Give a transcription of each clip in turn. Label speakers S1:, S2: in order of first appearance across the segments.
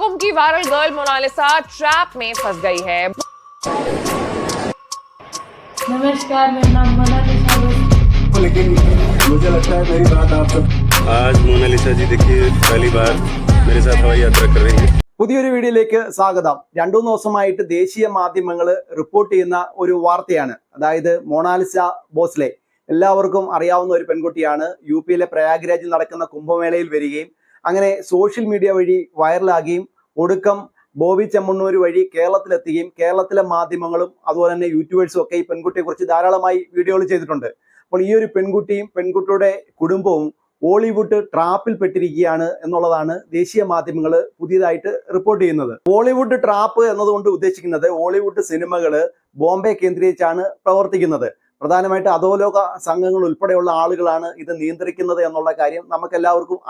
S1: महाकुंभ की viral girl Mona Lisa trap में फंस गई है
S2: नमस्कार मेरा नाम मोनालिसा है
S3: लेकिन मुझे लगता है मेरी बात आप सब
S4: आज मोनालिसा जी देखिए पहली बार मेरे साथ हवाई यात्रा कर रही हैं
S5: പുതിയൊരു വീഡിയോയിലേക്ക് സ്വാഗതം രണ്ടു മൂന്ന് ദിവസമായിട്ട് ദേശീയ മാധ്യമങ്ങൾ റിപ്പോർട്ട് ചെയ്യുന്ന ഒരു വാർത്തയാണ് അതായത് മൊണാലിസ ബോസ്ലെ എല്ലാവർക്കും അറിയാവുന്ന ഒരു പെൺകുട്ടിയാണ് യു പിയിലെ പ്രയാഗ്രാജിൽ നടക്കുന്ന കുംഭമേളയിൽ വരികയും അങ്ങനെ സോഷ്യൽ മീഡിയ വഴി വൈറലാകുകയും ഒടുക്കം ബോബി ചെമ്മണ്ണൂർ വഴി കേരളത്തിലെത്തുകയും കേരളത്തിലെ മാധ്യമങ്ങളും അതുപോലെ തന്നെ യൂട്യൂബേഴ്സും ഒക്കെ ഈ പെൺകുട്ടിയെ കുറിച്ച് ധാരാളമായി വീഡിയോകൾ ചെയ്തിട്ടുണ്ട്. അപ്പോൾ ഈ ഒരു പെൺകുട്ടിയും പെൺകുട്ടിയുടെ കുടുംബവും ബോളിവുഡ് ട്രാപ്പിൽ പെട്ടിരിക്കുകയാണ് എന്നുള്ളതാണ് ദേശീയ മാധ്യമങ്ങൾ പുതിയതായിട്ട് റിപ്പോർട്ട് ചെയ്യുന്നത്. ബോളിവുഡ് ട്രാപ്പ് എന്നതുകൊണ്ട് ഉദ്ദേശിക്കുന്നത് ബോളിവുഡ് സിനിമകൾ ബോംബെ കേന്ദ്രീകരിച്ചാണ് പ്രവർത്തിക്കുന്നത്. പ്രധാനമായിട്ട് അധോലോക സംഘങ്ങൾ ഉൾപ്പെടെയുള്ള ആളുകളാണ് ഇത് നിയന്ത്രിക്കുന്നത് എന്നുള്ള കാര്യം നമുക്ക്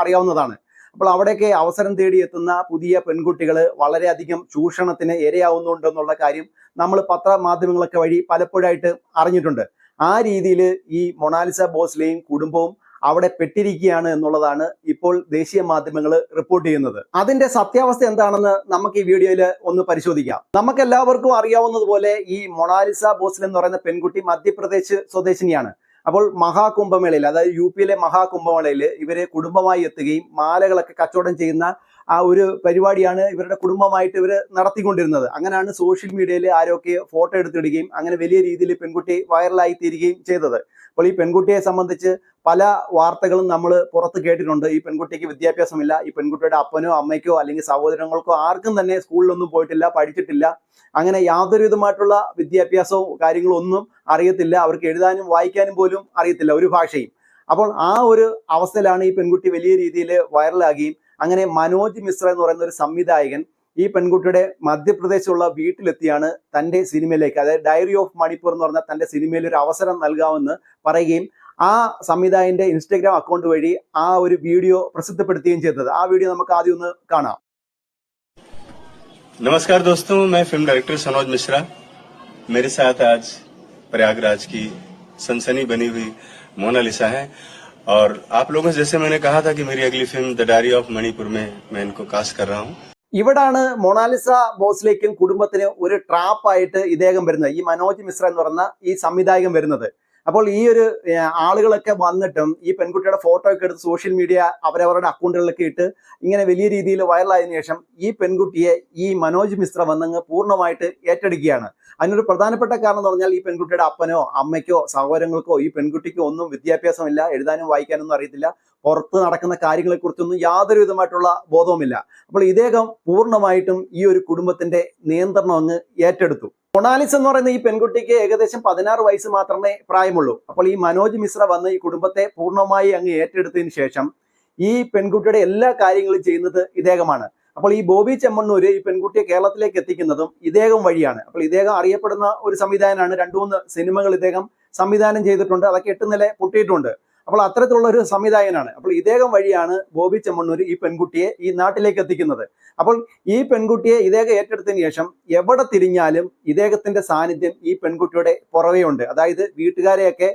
S5: അറിയാവുന്നതാണ്. അപ്പോൾ അവിടെയൊക്കെ അവസരം തേടി എത്തുന്ന പുതിയ പെൺകുട്ടികൾ വളരെയധികം ചൂഷണത്തിന് ഇരയാവുന്നുണ്ടെന്നുള്ള കാര്യം നമ്മൾ പത്രമാധ്യമങ്ങളൊക്കെ വഴി പലപ്പോഴായിട്ട് അറിഞ്ഞിട്ടുണ്ട്. ആ രീതിയിൽ ഈ മൊണാലിസ ബോസ്ലെയും കുടുംബവും അവിടെ പെട്ടിരിക്കുകയാണ് എന്നുള്ളതാണ് ഇപ്പോൾ ദേശീയ മാധ്യമങ്ങൾ റിപ്പോർട്ട് ചെയ്യുന്നത്. അതിന്റെ സത്യാവസ്ഥ എന്താണെന്ന് നമുക്ക് ഈ വീഡിയോയിൽ ഒന്ന് പരിശോധിക്കാം. നമുക്ക് എല്ലാവർക്കും അറിയാവുന്നതുപോലെ ഈ മൊണാലിസ ബോസ്ലെ എന്ന് പറയുന്ന പെൺകുട്ടി മധ്യപ്രദേശ് സ്വദേശിനിയാണ്. അപ്പോൾ മഹാകുംഭമേളയിൽ അതായത് യു പിയിലെ മഹാകുംഭമേളയിൽ ഇവരെ കുടുംബമായി എത്തുകയും മാലകളൊക്കെ കച്ചവടം ചെയ്യുന്ന ആ ഒരു പരിപാടിയാണ് ഇവരുടെ കുടുംബമായിട്ട് ഇവർ നടത്തിക്കൊണ്ടിരുന്നത്. അങ്ങനെയാണ് സോഷ്യൽ മീഡിയയിൽ ആരൊക്കെ ഫോട്ടോ എടുത്തിടുകയും അങ്ങനെ വലിയ രീതിയിൽ പെൺകുട്ടി വൈറലായി തീരുകയും ചെയ്തത്. അപ്പോൾ ഈ പെൺകുട്ടിയെ സംബന്ധിച്ച് പല വാർത്തകളും നമ്മൾ പുറത്ത് കേട്ടിട്ടുണ്ട്. ഈ പെൺകുട്ടിക്ക് വിദ്യാഭ്യാസമില്ല ഈ പെൺകുട്ടിയുടെ അപ്പനോ അമ്മയ്ക്കോ അല്ലെങ്കിൽ സഹോദരങ്ങൾക്കോ ആർക്കും തന്നെ സ്കൂളിലൊന്നും പോയിട്ടില്ല പഠിച്ചിട്ടില്ല. അങ്ങനെ യാതൊരു വിധമായിട്ടുള്ള വിദ്യാഭ്യാസവും കാര്യങ്ങളും ഒന്നും അറിയത്തില്ല. അവർക്ക് എഴുതാനും വായിക്കാനും പോലും അറിയത്തില്ല ഒരു ഭാഷയും. അപ്പോൾ ആ ഒരു അവസ്ഥയിലാണ് ഈ പെൺകുട്ടി വലിയ രീതിയിൽ വൈറലാകുകയും അങ്ങനെ മനോജ് മിശ്ര എന്ന് പറയുന്ന ഒരു സംവിധായകൻ ഈ പെൺകുട്ടിയുടെ മധ്യപ്രദേശുള്ള വീട്ടിലെത്തിയാണ് തന്റെ സിനിമയിലേക്ക് അതായത് ഡയറി ഓഫ് മണിപ്പൂർ എന്ന് പറഞ്ഞ തന്റെ സിനിമയിൽ ഒരു അവസരം നൽകാമെന്ന് പറയുകയും ആ സംവിധായകന്റെ ഇൻസ്റ്റഗ്രാം അക്കൗണ്ട് വഴി ആ ഒരു വീഡിയോ പ്രസിദ്ധപ്പെടുത്തുകയും ചെയ്തത് ആ വീഡിയോ നമുക്ക് ആദ്യം ഒന്ന് കാണാം
S4: नमस्कार दोस्तों मैं फिल्म डायरेक्टर सनोज मिश्रा मेरे साथ आज प्रयागराज की सनसनी बनी हुई मोनालिसा है और आप लोगों से जैसे मैंने कहा था कि मेरी अगली film the diary of Manipur में मैं इनको कास्ट कर रहा हूँ
S5: ഇവിടാണ് മൊണാലിസ ബോസ്ലേക്കും കുടുംബത്തിന് ഒരു ട്രാപ്പായിട്ട് ഇദ്ദേഹം വരുന്നത്. ഈ മനോജ് മിശ്ര എന്ന് പറയുന്ന ഈ സംവിധായകൻ വരുന്നത്. അപ്പോൾ ഈ ഒരു ആളുകളൊക്കെ വന്നിട്ടും ഈ പെൺകുട്ടിയുടെ ഫോട്ടോ ഒക്കെ എടുത്ത് സോഷ്യൽ മീഡിയ അവരവരുടെ അക്കൗണ്ടുകളിലൊക്കെ ഇട്ട് ഇങ്ങനെ വലിയ രീതിയിൽ വൈറലായതിനു ശേഷം ഈ പെൺകുട്ടിയെ ഈ മനോജ് മിശ്ര വന്നങ്ങ് പൂർണമായിട്ട് ഏറ്റെടുക്കുകയാണ്. അതിനൊരു പ്രധാനപ്പെട്ട കാരണം എന്ന് പറഞ്ഞാൽ ഈ പെൺകുട്ടിയുടെ അപ്പനോ അമ്മയ്ക്കോ സഹോദരങ്ങൾക്കോ ഈ പെൺകുട്ടിക്കോ ഒന്നും വിദ്യാഭ്യാസമില്ല എഴുതാനും വായിക്കാനൊന്നും അറിയത്തില്ല പുറത്ത് നടക്കുന്ന കാര്യങ്ങളെക്കുറിച്ചൊന്നും യാതൊരു വിധമായിട്ടുള്ള ബോധവുമില്ല. അപ്പോൾ ഇദ്ദേഹം പൂർണമായിട്ടും ഈ ഒരു കുടുംബത്തിന്റെ നിയന്ത്രണം അങ്ങ് ഏറ്റെടുത്തു. മൊണാലിസ് എന്ന് പറയുന്ന ഈ പെൺകുട്ടിക്ക് ഏകദേശം പതിനാറ് വയസ്സ് മാത്രമേ പ്രായമുള്ളൂ. അപ്പോൾ ഈ മനോജ് മിശ്ര വന്ന് ഈ കുടുംബത്തെ പൂർണമായി അങ്ങ് ഏറ്റെടുത്തതിന് ശേഷം ഈ പെൺകുട്ടിയുടെ എല്ലാ കാര്യങ്ങളും ചെയ്യുന്നത് ഇദ്ദേഹമാണ്. അപ്പോൾ ഈ ബോബി ചെമ്മണ്ണൂര് ഈ പെൺകുട്ടിയെ കേരളത്തിലേക്ക് എത്തിക്കുന്നതും ഇദ്ദേഹം വഴിയാണ്. അപ്പോൾ ഇദ്ദേഹം അറിയപ്പെടുന്ന ഒരു സംവിധാനമാണ് രണ്ടു മൂന്ന് സിനിമകൾ ഇദ്ദേഹം സംവിധാനം ചെയ്തിട്ടുണ്ട്. അതൊക്കെ എട്ട് നില പൊട്ടിയിട്ടുണ്ട്. അപ്പോൾ അത്തരത്തിലുള്ള ഒരു സംവിധായകനാണ്. അപ്പോൾ ഇദ്ദേഹം വഴിയാണ് ബോബി ചെമ്മണ്ണൂർ ഈ പെൺകുട്ടിയെ ഈ നാട്ടിലേക്ക് എത്തിക്കുന്നത്. അപ്പോൾ ഈ പെൺകുട്ടിയെ ഇദ്ദേഹം ഏറ്റെടുത്തതിന് ശേഷം എവിടെ തിരിഞ്ഞാലും ഇദ്ദേഹത്തിന്റെ സാന്നിധ്യം ഈ പെൺകുട്ടിയുടെ പുറവേ ഉണ്ട്. അതായത് വീട്ടുകാരെയൊക്കെ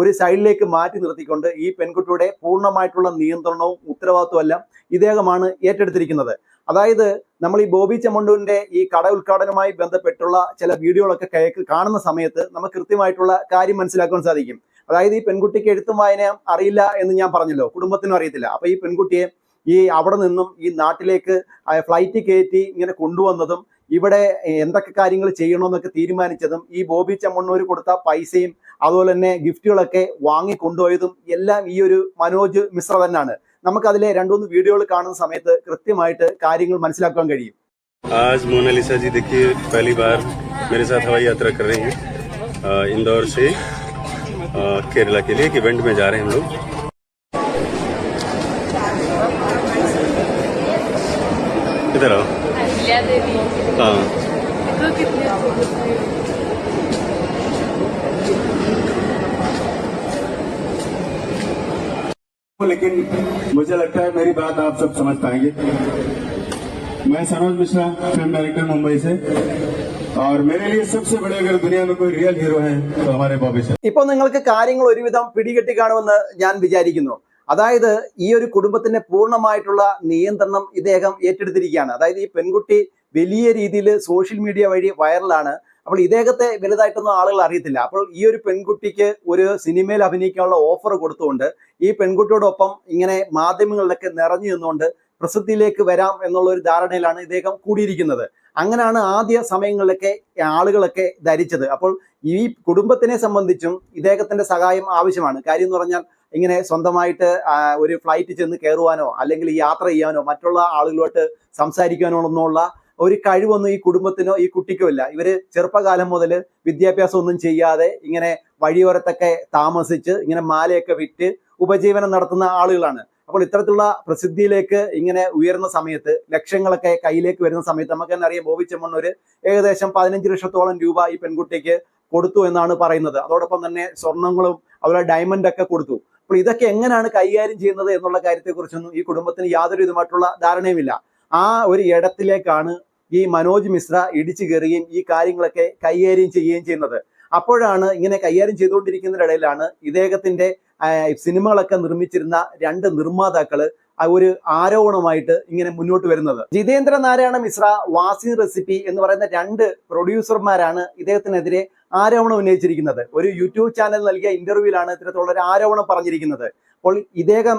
S5: ഒരു സൈഡിലേക്ക് മാറ്റി നിർത്തിക്കൊണ്ട് ഈ പെൺകുട്ടിയുടെ പൂർണമായിട്ടുള്ള നിയന്ത്രണവും ഉത്തരവാദിത്വവും എല്ലാം ഇദ്ദേഹമാണ് ഏറ്റെടുത്തിരിക്കുന്നത്. അതായത് നമ്മൾ ഈ ബോബി ചെമ്മണ്ടുവിന്റെ ഈ കട ഉദ്ഘാടനവുമായി ബന്ധപ്പെട്ടുള്ള ചില വീഡിയോകളൊക്കെ കേക്ക് കാണുന്ന സമയത്ത് നമുക്ക് കൃത്യമായിട്ടുള്ള കാര്യം മനസ്സിലാക്കാൻ സാധിക്കും. അതായത് ഈ പെൺകുട്ടിക്ക് എഴുത്തും വായന അറിയില്ല എന്ന് ഞാൻ പറഞ്ഞല്ലോ കുടുംബത്തിനും അറിയത്തില്ല അപ്പൊ ഈ പെൺകുട്ടിയെ ഈ അവിടെ നിന്നും ഈ നാട്ടിലേക്ക് ഫ്ലൈറ്റ് കയറ്റി ഇങ്ങനെ കൊണ്ടുവന്നതും ഇവിടെ എന്തൊക്കെ കാര്യങ്ങൾ ചെയ്യണമെന്നൊക്കെ തീരുമാനിച്ചതും ഈ ബോബി ചെമ്മണ്ണൂർ കൊടുത്ത പൈസയും അതുപോലെ തന്നെ ഗിഫ്റ്റുകളൊക്കെ വാങ്ങി കൊണ്ടുപോയതും എല്ലാം ഈ ഒരു മനോജ് മിശ്ര തന്നെയാണ് നമുക്ക് അതിലെ രണ്ടുമൂന്ന് വീഡിയോകൾ കാണുന്ന സമയത്ത് കൃത്യമായിട്ട് കാര്യങ്ങൾ മനസ്സിലാക്കാൻ കഴിയും
S4: आज मोनालिसा जी देखिए पहली बार मेरे साथ हवाई यात्रा कर रही हैं अ, इंदौर से अ, केरला के लिए एक इवेंट में जा रहे हैं हम लोग। इधर आओ? हाँ।
S3: लेकिन मुझे लगता है मेरी बात आप सब समझ पाएँगे। मैं सरोज मिश्रा फ़िल्म डायरेक्टर मुंबई से। और मेरे लिए सबसे बड़े अगर दुनिया में कोई रियल हीरो है तो हमारे बॉबी सर
S5: ഇപ്പോൾ നിങ്ങൾക്ക് കാര്യങ്ങൾ ഒരുവിധം പിടികെട്ടി കാണുമെന്ന് ഞാൻ വിചാരിക്കുന്നു അതായത് ഈ ഒരു കുടുംബത്തിന്റെ പൂർണ്ണമായിട്ടുള്ള നിയന്ത്രണം ഇദ്ദേഹം ഏറ്റെടുത്തിരിക്കുകയാണ് അതായത് ഈ പെൺകുട്ടി വലിയ രീതിയിൽ സോഷ്യൽ മീഡിയ വഴി വൈറലാണ് അപ്പോൾ ഇദ്ദേഹത്തെ വലുതായിട്ടൊന്നും ആളുകൾ അറിയത്തില്ല അപ്പോൾ ഈ ഒരു പെൺകുട്ടിക്ക് ഒരു സിനിമയിൽ അഭിനയിക്കാനുള്ള ഓഫർ കൊടുത്തുകൊണ്ട് ഈ പെൺകുട്ടിയോടൊപ്പം ഇങ്ങനെ മാധ്യമങ്ങളിലൊക്കെ നിറഞ്ഞു നിന്നുകൊണ്ട് പ്രസിദ്ധിയിലേക്ക് വരാം എന്നുള്ള ഒരു ധാരണയിലാണ് ഇദ്ദേഹം കൂടിയിരിക്കുന്നത് അങ്ങനെയാണ് ആദ്യ സമയങ്ങളിലൊക്കെ ആളുകളൊക്കെ ധരിച്ചത്. അപ്പോൾ ഈ കുടുംബത്തിനെ സംബന്ധിച്ചും ഇദ്ദേഹത്തിന്റെ സഹായം ആവശ്യമാണ്. കാര്യം എന്ന് പറഞ്ഞാൽ ഇങ്ങനെ സ്വന്തമായിട്ട് ഒരു ഫ്ലൈറ്റ് ചെന്ന് കയറുവാനോ അല്ലെങ്കിൽ യാത്ര ചെയ്യാനോ മറ്റുള്ള ആളുകളോട്ട് സംസാരിക്കാനോ ഒന്നുമുള്ള ഒരു കഴിവൊന്നും ഈ കുടുംബത്തിനോ ഈ കുട്ടിക്കോ ഇല്ല ഇവർ ചെറുപ്പകാലം മുതൽ വിദ്യാഭ്യാസം ഒന്നും ചെയ്യാതെ ഇങ്ങനെ വഴിയോരത്തൊക്കെ താമസിച്ച് ഇങ്ങനെ മാലയൊക്കെ വിറ്റ് ഉപജീവനം നടത്തുന്ന ആളുകളാണ്. അപ്പോൾ ഇത്തരത്തിലുള്ള പ്രസിദ്ധിയിലേക്ക് ഇങ്ങനെ ഉയർന്ന സമയത്ത് ലക്ഷങ്ങളൊക്കെ കയ്യിലേക്ക് വരുന്ന സമയത്ത് നമുക്ക് തന്നെ അറിയാം ബോബി ചെമ്മണ്ണൂർ ഏകദേശം പതിനഞ്ച് ലക്ഷത്തോളം രൂപ ഈ പെൺകുട്ടിക്ക് കൊടുത്തു എന്നാണ് പറയുന്നത്. അതോടൊപ്പം തന്നെ സ്വർണങ്ങളും അവരുടെ ഡയമണ്ട് ഒക്കെ കൊടുത്തു. അപ്പോൾ ഇതൊക്കെ എങ്ങനെയാണ് കൈകാര്യം ചെയ്യുന്നത് എന്നുള്ള കാര്യത്തെക്കുറിച്ചൊന്നും ഈ കുടുംബത്തിന് യാതൊരു വിധമായിട്ടുള്ള ധാരണയുമില്ല. ആ ഒരു ഇടത്തിലേക്കാണ് ഈ മനോജ് മിശ്ര ഇടിച്ചു കയറുകയും ഈ കാര്യങ്ങളൊക്കെ കൈകാര്യം ചെയ്യുകയും ചെയ്യുന്നത്. അപ്പോഴാണ് ഇങ്ങനെ കൈകാര്യം ചെയ്തുകൊണ്ടിരിക്കുന്നതിനിടയിലാണ് ഇദ്ദേഹത്തിന്റെ സിനിമകളൊക്കെ നിർമ്മിച്ചിരുന്ന രണ്ട് നിർമ്മാതാക്കൾ ഒരു ആരോപണമായിട്ട് ഇങ്ങനെ മുന്നോട്ട് വരുന്നത്. ജിതേന്ദ്ര നാരായണ മിശ്ര വാസിൻ റെസിപ്പി എന്ന് പറയുന്ന രണ്ട് പ്രൊഡ്യൂസർമാരാണ് ഇദ്ദേഹത്തിനെതിരെ ആരോപണം ഉന്നയിച്ചിരിക്കുന്നത്. ഒരു യൂട്യൂബ് ചാനൽ നൽകിയ ഇന്റർവ്യൂവിലാണ് ഇത്തരത്തിലുള്ള ഒരു ആരോപണം പറഞ്ഞിരിക്കുന്നത്. അപ്പോൾ ഇദ്ദേഹം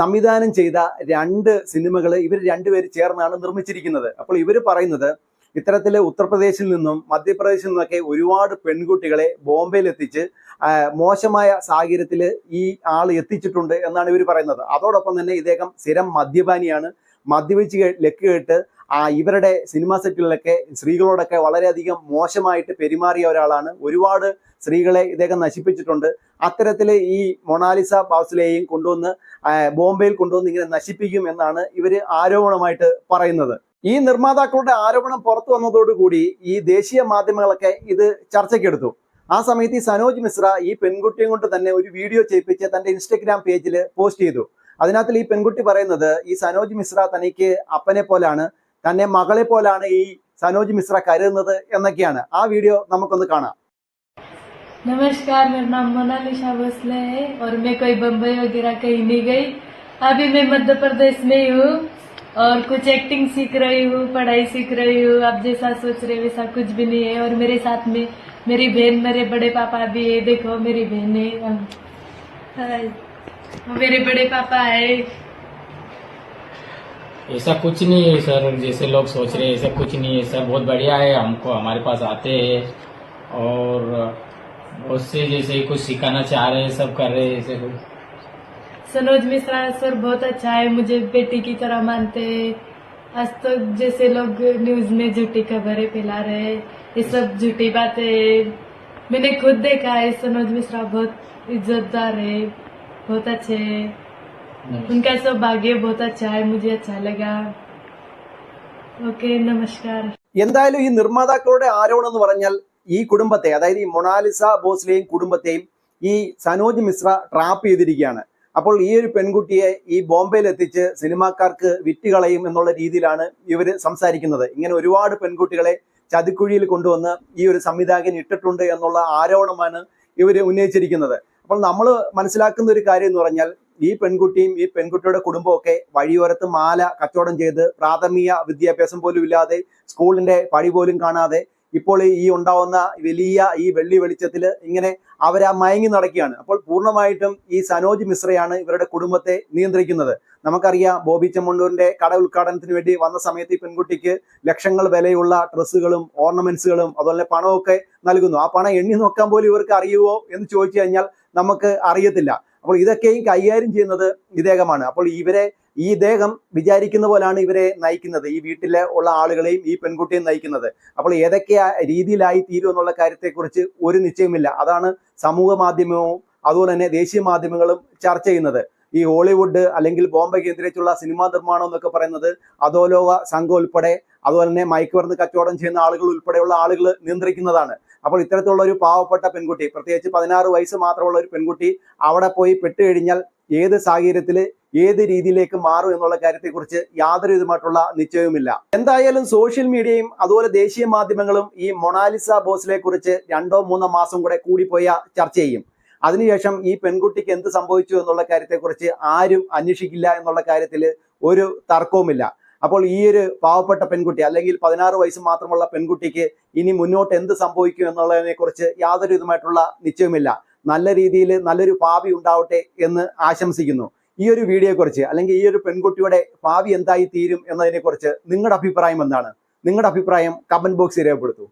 S5: സംവിധാനം ചെയ്ത രണ്ട് സിനിമകൾ ഇവർ രണ്ടുപേര് ചേർന്നാണ് നിർമ്മിച്ചിരിക്കുന്നത്. അപ്പോൾ ഇവർ പറയുന്നത് ഇത്തരത്തിൽ ഉത്തർപ്രദേശിൽ നിന്നും മധ്യപ്രദേശിൽ നിന്നൊക്കെ ഒരുപാട് പെൺകുട്ടികളെ ബോംബെയിൽ എത്തിച്ച് മോശമായ സാഹചര്യത്തിൽ ഈ ആൾ എത്തിച്ചിട്ടുണ്ട് എന്നാണ് ഇവർ പറയുന്നത്. അതോടൊപ്പം തന്നെ ഇദ്ദേഹം സ്ഥിരം മദ്യപാനിയാണ്. മദ്യപിച്ച് ലക്ക് കേട്ട് ആ ഇവരുടെ സിനിമാ സെറ്റുകളിലൊക്കെ സ്ത്രീകളോടൊക്കെ വളരെയധികം മോശമായിട്ട് പെരുമാറിയ ഒരാളാണ്. ഒരുപാട് സ്ത്രീകളെ ഇദ്ദേഹം നശിപ്പിച്ചിട്ടുണ്ട്. അത്തരത്തിൽ ഈ മൊണാലിസ ബാസിലെയും കൊണ്ടുവന്ന് ബോംബെയിൽ കൊണ്ടുവന്ന് ഇങ്ങനെ നശിപ്പിക്കും എന്നാണ് ഇവർ ആരോപണമായിട്ട് പറയുന്നത്. ഈ നിർമ്മാതാക്കളുടെ ആരോപണം പുറത്തു വന്നതോടുകൂടി ഈ ദേശീയ മാധ്യമങ്ങളൊക്കെ ഇത് ചർച്ചയ്ക്കെടുത്തു ആ സമയത്ത് ഈ സനോജ് മിശ്ര ഈ പെൺകുട്ടിയും കൊണ്ട് തന്നെ ഒരു വീഡിയോ ചെയ്യിപ്പിച്ച് തന്റെ ഇൻസ്റ്റഗ്രാം പേജിൽ പോസ്റ്റ് ചെയ്തു അതിനകത്തിൽ ഈ പെൺകുട്ടി പറയുന്നത് ഈ സനോജ് മിശ്ര തനിക്ക് അപ്പനെ പോലാണ് തന്നെ മകളെ പോലാണ് ഈ സനോജ് മിശ്ര കരുതുന്നത് എന്നൊക്കെയാണ് ആ വീഡിയോ നമുക്കൊന്ന് കാണാം
S2: नमस्कार मेरा नाम मोनालिसा भोसले है और मैं कोई बम्बई वगैरह कहीं नहीं गई अभी मैं मध्य प्रदेश में ही हूँ और कुछ एक्टिंग सीख रही हूँ, पढ़ाई सीख रही हूँ आप जैसा सोच रहे वैसा कुछ भी नहीं है। और मेरे साथ में मेरी बहन, मेरे बड़े पापा भी है। देखो, मेरी बहन है। मेरे बड़े पापा है।
S6: ऐसा कुछ नहीं है सर, जैसे लोग सोच रहे हैं, ऐसा कुछ नहीं है सर। बहुत बढ़िया है, हमको, हमारे पास आते हैं। और उससे जैसे कुछ सिखाना चाह रहे हैं, सब कर रहे हैं, ऐसे कुछ।
S2: सनोज मिश्रा सर बहुत अच्छा है मुझे बेटी की तरह मानते हैं आज तक जैसे लोग न्यूज में झूठी खबरें फैला रहे हैं ये सब झूठी बातें हैं मैंने खुद देखा है सनोज मिश्रा बहुत इज्जतदार है बहुत अच्छे हैं उनका सौभाग्य बहुत अच्छा है मुझे अच्छा लगा ओके नमस्कार
S5: എന്തായാലും ഈ നിർമ്മാതാക്കളുടെ ആരോപണം എന്ന് പറഞ്ഞാൽ ഈ കുടുംബത്തെ അതായത് ഈ മൊണാലിസ ബോസ്ലെയും കുടുംബത്തെയും ഈ സനോജ് മിശ്ര ട്രാപ്പ് ചെയ്തിരിക്കുകയാണ് അപ്പോൾ ഈ ഒരു പെൺകുട്ടിയെ ഈ ബോംബെയിൽ എത്തിച്ച് സിനിമാക്കാർക്ക് വിറ്റ് കളയും എന്നുള്ള രീതിയിലാണ് ഇവർ സംസാരിക്കുന്നത്. ഇങ്ങനെ ഒരുപാട് പെൺകുട്ടികളെ ചതിക്കുഴിയിൽ കൊണ്ടുവന്ന് ഈ ഒരു സംവിധായകൻ ഇട്ടിട്ടുണ്ട് എന്നുള്ള ആരോപണമാണ് ഇവർ ഉന്നയിച്ചിരിക്കുന്നത്. അപ്പോൾ നമ്മൾ മനസ്സിലാക്കുന്ന ഒരു കാര്യം എന്ന് പറഞ്ഞാൽ ഈ പെൺകുട്ടിയും ഈ പെൺകുട്ടിയുടെ കുടുംബമൊക്കെ വഴിയോരത്ത് മാല കച്ചവടം ചെയ്ത് പ്രാഥമിക വിദ്യാഭ്യാസം പോലും ഇല്ലാതെ സ്കൂളിന്റെ പടി പോലും കാണാതെ ഇപ്പോൾ ഈ ഉണ്ടാവുന്ന വലിയ ഈ വെള്ളി വെളിച്ചത്തിൽ ഇങ്ങനെ അവരാ മയങ്ങി നടക്കുകയാണ്. അപ്പോൾ പൂർണമായിട്ടും ഈ സനോജ് മിശ്രയാണ് ഇവരുടെ കുടുംബത്തെ നിയന്ത്രിക്കുന്നത്. നമുക്കറിയാം ബോബി ചെമ്മണ്ണൂരിന്റെ കട ഉദ്ഘാടനത്തിന് വേണ്ടി വന്ന സമയത്ത് ഈ പെൺകുട്ടിക്ക് ലക്ഷങ്ങൾ വിലയുള്ള ഡ്രസ്സുകളും ഓർണമെന്റ്സുകളും അതുപോലെ പണമൊക്കെ നൽകുന്നു. ആ പണം എണ്ണി നോക്കാൻ പോലും ഇവർക്ക് അറിയുവോ എന്ന് ചോദിച്ചു കഴിഞ്ഞാൽ നമുക്ക് അറിയത്തില്ല. അപ്പോൾ ഇതൊക്കെയും കൈകാര്യം ചെയ്യുന്നത് ഇദ്ദേഹമാണ്. അപ്പോൾ ഇവരെ ഈ ദേഹം വിചാരിക്കുന്ന പോലാണ് ഇവരെ നയിക്കുന്നത്. ഈ വീട്ടിലെ ഉള്ള ആളുകളെയും ഈ പെൺകുട്ടിയെയും നയിക്കുന്നത്. അപ്പോൾ ഏതൊക്കെ രീതിയിലായി തീരും എന്നുള്ള കാര്യത്തെക്കുറിച്ച് ഒരു നിശ്ചയമില്ല അതാണ് സമൂഹ മാധ്യമവും അതുപോലെ തന്നെ ദേശീയ മാധ്യമങ്ങളും ചർച്ച ചെയ്യുന്നത്. ഈ ഹോളിവുഡ് അല്ലെങ്കിൽ ബോംബെ കേന്ദ്രീകരിച്ചുള്ള സിനിമാ നിർമ്മാണം എന്നൊക്കെ പറയുന്നത് അധോലോക സംഘം ഉൾപ്പെടെ അതുപോലെ തന്നെ മയക്കുമരുന്ന് കച്ചവടം ചെയ്യുന്ന ആളുകൾ ഉൾപ്പെടെയുള്ള ആളുകൾ നിയന്ത്രിക്കുന്നതാണ്. അപ്പോൾ ഇത്തരത്തിലുള്ള ഒരു പാവപ്പെട്ട പെൺകുട്ടി പ്രത്യേകിച്ച് പതിനാറ് വയസ്സ് മാത്രമുള്ള ഒരു പെൺകുട്ടി അവിടെ പോയി പെട്ടുകഴിഞ്ഞാൽ ഏത് സാഹചര്യത്തിൽ ഏത് രീതിയിലേക്ക് മാറും എന്നുള്ള കാര്യത്തെക്കുറിച്ച് യാതൊരു വിധമായിട്ടുള്ള നിശ്ചയവുമില്ല. എന്തായാലും സോഷ്യൽ മീഡിയയും അതുപോലെ ദേശീയ മാധ്യമങ്ങളും ഈ മൊണാലിസ ബോസിലെ കുറിച്ച് രണ്ടോ മൂന്നോ മാസം കൂടെ കൂടിപ്പോയ ചർച്ച ചെയ്യും. അതിനുശേഷം ഈ പെൺകുട്ടിക്ക് എന്ത് സംഭവിച്ചു എന്നുള്ള കാര്യത്തെക്കുറിച്ച് ആരും അന്വേഷിക്കില്ല എന്നുള്ള കാര്യത്തിൽ ഒരു തർക്കവുമില്ല. അപ്പോൾ ഈ ഒരു പാവപ്പെട്ട പെൺകുട്ടി അല്ലെങ്കിൽ പതിനാറ് വയസ്സ് മാത്രമുള്ള പെൺകുട്ടിക്ക് ഇനി മുന്നോട്ട് എന്ത് സംഭവിക്കും എന്നുള്ളതിനെ കുറിച്ച് യാതൊരു വിധമായിട്ടുള്ള നിശ്ചയമില്ല നല്ല രീതിയിൽ നല്ലൊരു ഭാവി ഉണ്ടാവട്ടെ എന്ന് ആശംസിക്കുന്നു. ഈ ഒരു വീഡിയോയെക്കുറിച്ച് അല്ലെങ്കിൽ ഈ ഒരു പെൺകുട്ടിയുടെ ഭാവി എന്തായി തീരും എന്നതിനെക്കുറിച്ച് നിങ്ങളുടെ അഭിപ്രായം എന്താണ്? നിങ്ങളുടെ അഭിപ്രായം കമന്റ് ബോക്സിൽ രേഖപ്പെടുത്തൂ.